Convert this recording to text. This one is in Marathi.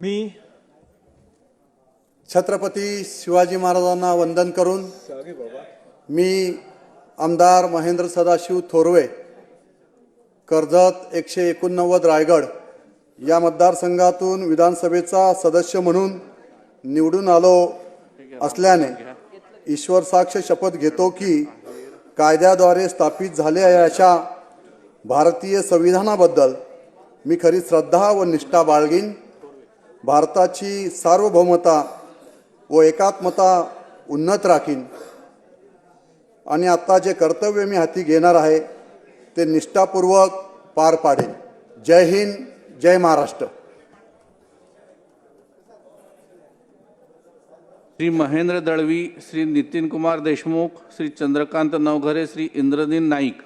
मी छत्रपती शिवाजी महाराजांना वंदन करून मी आमदार महेंद्र सदाशिव थोरवे कर्जत एकशे एकोणनव्वद रायगड या मतदारसंघातून विधानसभेचा सदस्य म्हणून निवडून आलो असल्याने ईश्वर साक्ष शपथ घेतो की कायद्याद्वारे स्थापित झालेल्या अशा भारतीय संविधानाबद्दल मी खरी श्रद्धा व निष्ठा बाळगीन. भारताची सार्वभौमता व एकात्मता उन्नत राखीन. आणि आत्ता जे कर्तव्य मी हाती घेणार आहे ते निष्ठापूर्वक पार पाडेन. जय हिंद जय महाराष्ट्र. श्री महेंद्र दळवी श्री नितीन कुमार देशमुख श्री चंद्रकांत नवघरे श्री इंद्रनील नाईक.